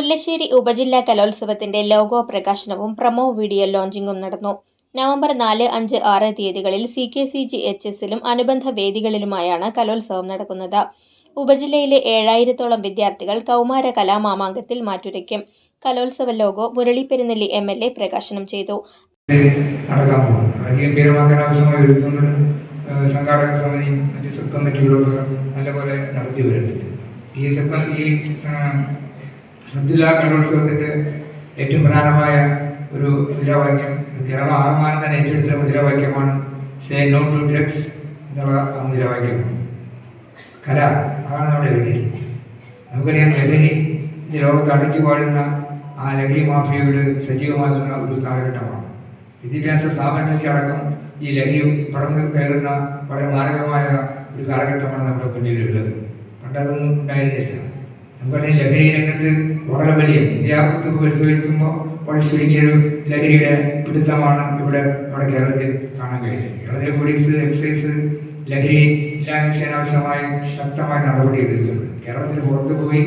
മുല്ലശ്ശേരി ഉപജില്ലാ കലോത്സവത്തിന്റെ ലോഗോ പ്രകാശനവും പ്രമോ വീഡിയോ ലോഞ്ചിങ്ങും നടന്നു. നവംബർ നാല് അഞ്ച് ആറ് തീയതികളിൽ C K C G H എസിലും അനുബന്ധ വേദികളിലുമായാണ് കലോത്സവം നടക്കുന്നത്. ഉപജില്ലയിലെ ഏഴായിരത്തോളം വിദ്യാർത്ഥികൾ കൗമാര കലാമാമാങ്കത്തിൽ മാറ്റുരയ്ക്കും. കലോത്സവ logo Murali Perunnelli M L A പ്രകാശനം ചെയ്തു. സംഘാടക നല്ലപോലെ ഈ ജില്ലാ കലോത്സവത്തിന്റെ ഏറ്റവും പ്രധാനമായ ഒരു മുദ്രാവാക്യം. കേരളം ആകമാനം തന്നെ ഏറ്റെടുത്ത മുദ്രാവാക്യമാണ്. സേ നോ ടു ഡ്രഗ്സ് എന്നുള്ള മുദ്രാവാക്യം. കല അതാണ് നമ്മുടെ ലഹരി. നമുക്കറിയാം ലഹരി ഈ ലോകത്ത് അടക്കി പാടുന്ന ആ ലഹരി മാഫിയയുടെ സജീവമാകുന്ന ഒരു കാലഘട്ടമാണ്. വിദ്യാഭ്യാസ സ്ഥാപനങ്ങൾക്കടക്കം ഈ ലഹരി പടർന്നു കയറുന്ന വളരെ മാരകമായ ഒരു കാലഘട്ടമാണ് നമ്മുടെ മുന്നിലുള്ളത്. പണ്ടതൊന്നും ഉണ്ടായിരുന്നില്ല. നമുക്കറിയാം ലഹരി രംഗത്ത് വളരെ വലിയ വിദ്യാഭ്യാസ പരിശോധിക്കുമ്പോൾ വളരെ ചുരുങ്ങിയൊരു ലഹരിയുടെ പിടുത്തമാണ് ഇവിടെ നമ്മുടെ കേരളത്തിൽ കാണാൻ കഴിയുന്നത്. കേരളത്തിലെ പോലീസ് എക്സൈസ് ലഹരി ഇല്ലായ്മ ചെയ്യാനാവശ്യമായി ശക്തമായ നടപടി എടുക്കുകയാണ്. കേരളത്തിന് പുറത്തു പോയി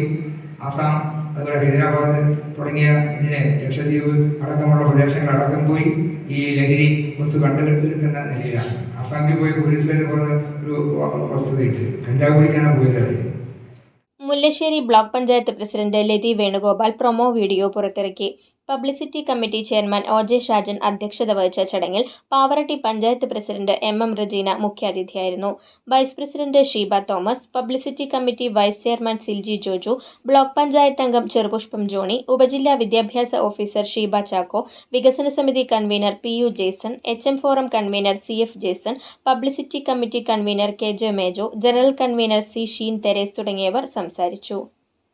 ആസാം അതുപോലെ ഹൈദരാബാദ് തുടങ്ങിയ ഇതിനെ ലക്ഷദ്വീപ് അടക്കമുള്ള പ്രദേശങ്ങൾ അടക്കം പോയി ഈ ലഹരി വസ്തു കണ്ടെടുക്കുന്ന നിലയിലാണ്. ആസാമിൽ പോയി പോലീസുകാർ പറഞ്ഞ ഒരു വസ്തുതയുണ്ട്. കഞ്ചാവ് പിടിക്കാനാണ് പോയത്. അവർ Mullassery block panchayat president Lathi Venugopal promo video പുറത്തിറക്കി. Publicity committee chairman O J Shajan അധ്യക്ഷത വഹിച്ച ചടങ്ങിൽ Pavaratty panchayat president M M Rajeena മുഖ്യാതിഥിയായിരുന്നു. Vice president Sheeba Thomas publicity committee vice chairman Silji Joju block panchayat അംഗം Cherupushpam Johnny ഉപജില്ലാ വിദ്യാഭ്യാസ officer Sheeba Chacko വികസന സമിതി convener P U Jason H M forum convener C F Jason publicity committee convener K J Mejo general convener C Sheen Theres തുടങ്ങിയവർ സംസാരിച്ചു.